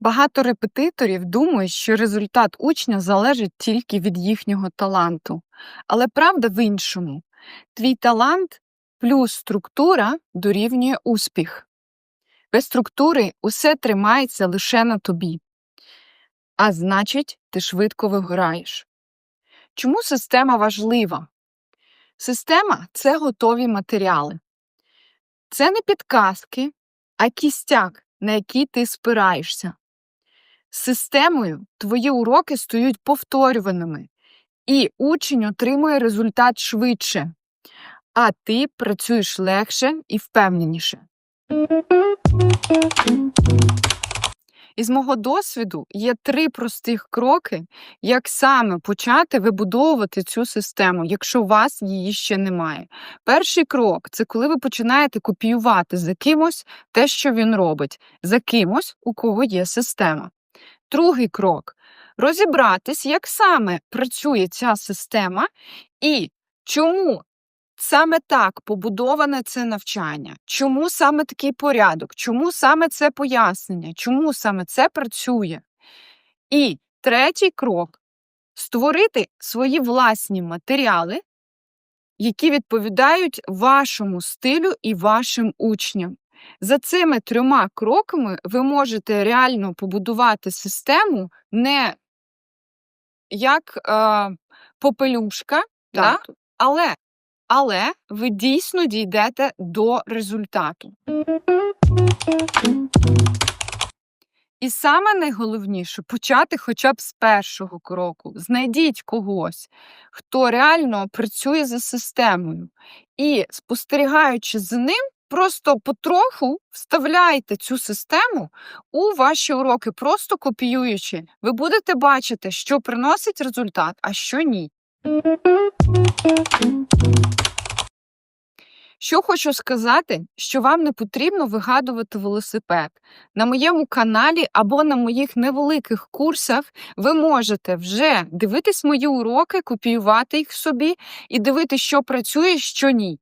Багато репетиторів думають, що результат учня залежить тільки від їхнього таланту. Але правда в іншому. Твій талант плюс структура дорівнює успіх. Без структури усе тримається лише на тобі. А значить, ти швидко вигораєш. Чому система важлива? Система це готові матеріали. Це не підказки, а кістяк, на який ти спираєшся. Системою твої уроки стають повторюваними, і учень отримує результат швидше, а ти працюєш легше і впевненіше. Із мого досвіду є три простих кроки, як саме почати вибудовувати цю систему, якщо у вас її ще немає. Перший крок це коли ви починаєте копіювати за кимось те, що він робить, за кимось, у кого є система. Другий крок розібратись, як саме працює ця система і чому саме так побудоване це навчання, чому саме такий порядок, чому саме це пояснення, чому саме це працює. І третій крок створити свої власні матеріали, які відповідають вашому стилю і вашим учням. За цими трьома кроками ви можете реально побудувати систему не як е, попелюшка, да? але, але ви дійсно дійдете до результату. І саме найголовніше почати хоча б з першого кроку. Знайдіть когось, хто реально працює за системою. І спостерігаючи за ним, просто потроху вставляйте цю систему у ваші уроки, просто копіюючи. Ви будете бачити, що приносить результат, а що ні. Що хочу сказати, що вам не потрібно вигадувати велосипед. На моєму каналі або на моїх невеликих курсах ви можете вже дивитись мої уроки, копіювати їх собі і дивитися, що працює, що ні.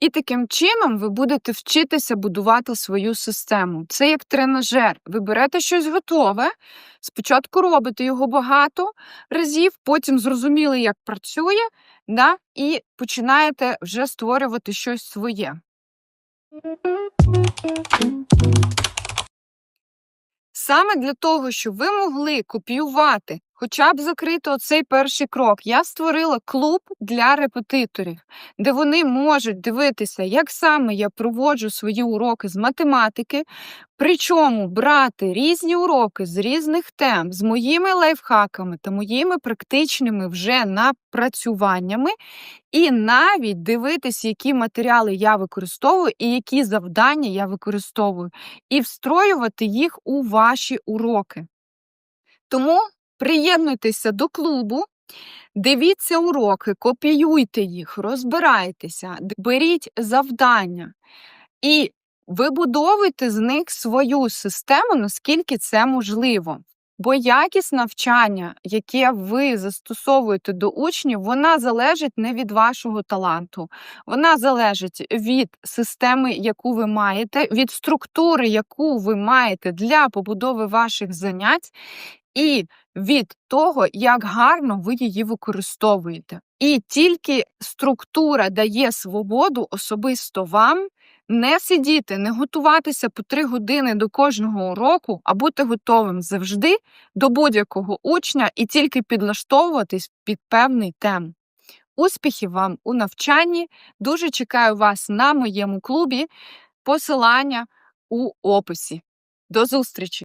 І таким чином ви будете вчитися будувати свою систему. Це як тренажер. Ви берете щось готове, спочатку робите його багато разів, потім зрозуміли, як працює, да, і починаєте вже створювати щось своє. Саме для того, щоб ви могли копіювати, хоча б закрити оцей перший крок, я створила клуб для репетиторів, де вони можуть дивитися, як саме я проводжу свої уроки з математики, причому брати різні уроки з різних тем, з моїми лайфхаками та моїми практичними вже напрацюваннями, і навіть дивитись, які матеріали я використовую і які завдання я використовую, і встроювати їх у ваші уроки. Тому приєднуйтеся до клубу, дивіться уроки, копіюйте їх, розбирайтеся, беріть завдання і вибудовуйте з них свою систему, наскільки це можливо. Бо якість навчання, яке ви застосовуєте до учнів, вона залежить не від вашого таланту. Вона залежить від системи, яку ви маєте, від структури, яку ви маєте для побудови ваших занять, і від того, як гарно ви її використовуєте. І тільки структура дає свободу особисто вам не сидіти, не готуватися по три години до кожного уроку, а бути готовим завжди до будь-якого учня і тільки підлаштовуватись під певний тем. Успіхів вам у навчанні. Дуже чекаю вас на моєму клубі. Посилання у описі. До зустрічі!